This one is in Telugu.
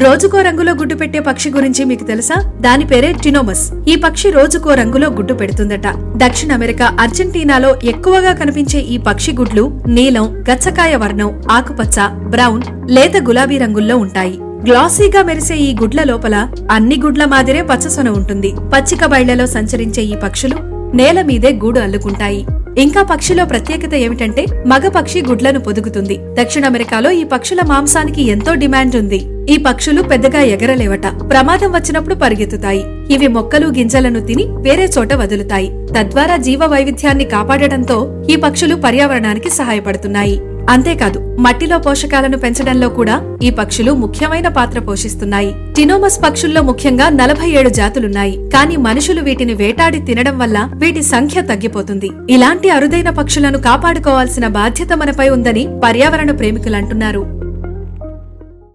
రోజుకో రంగులో గుడ్డు పెట్టే పక్షి గురించి మీకు తెలుసా? దాని పేరే టినోమస్. ఈ పక్షి రోజుకో రంగులో గుడ్డు పెడుతుందట. దక్షిణ అమెరికా అర్జెంటీనాలో ఎక్కువగా కనిపించే ఈ పక్షి గుడ్లు నీలం గచ్చకాయ వర్ణం ఆకుపచ్చ బ్రౌన్ లేత గులాబీ రంగుల్లో ఉంటాయి. గ్లాసీగా మెరిసే ఈ గుడ్ల లోపల అన్ని గుడ్ల మాదిరే పచ్చసొన ఉంటుంది. పచ్చిక బయళ్ళలో సంచరించే ఈ పక్షులు నేల మీదే గూడు అల్లుకుంటాయి. ఇంకా పక్షిలో ప్రత్యేకత ఏమిటంటే మగ పక్షి గుడ్లను పొదుగుతుంది. దక్షిణ అమెరికాలో ఈ పక్షుల మాంసానికి ఎంతో డిమాండ్ ఉంది. ఈ పక్షులు పెద్దగా ఎగరలేవట. ప్రమాదం వచ్చినప్పుడు పరిగెత్తుతాయి. ఇవి మొక్కలు గింజలను తిని వేరే చోట వదులుతాయి. తద్వారా జీవ వైవిధ్యాన్ని కాపాడటంతో ఈ పక్షులు పర్యావరణానికి సహాయపడుతున్నాయి. అంతేకాదు మట్టిలో పోషకాలను పెంచడంలో కూడా ఈ పక్షులు ముఖ్యమైన పాత్ర పోషిస్తున్నాయి. టినోమస్ పక్షుల్లో ముఖ్యంగా నలభై ఏడు జాతులున్నాయి. కానీ మనుషులు వీటిని వేటాడి తినడం వల్ల వీటి సంఖ్య తగ్గిపోతుంది. ఇలాంటి అరుదైన పక్షులను కాపాడుకోవాల్సిన బాధ్యత మనపై ఉందని పర్యావరణ ప్రేమికులంటున్నారు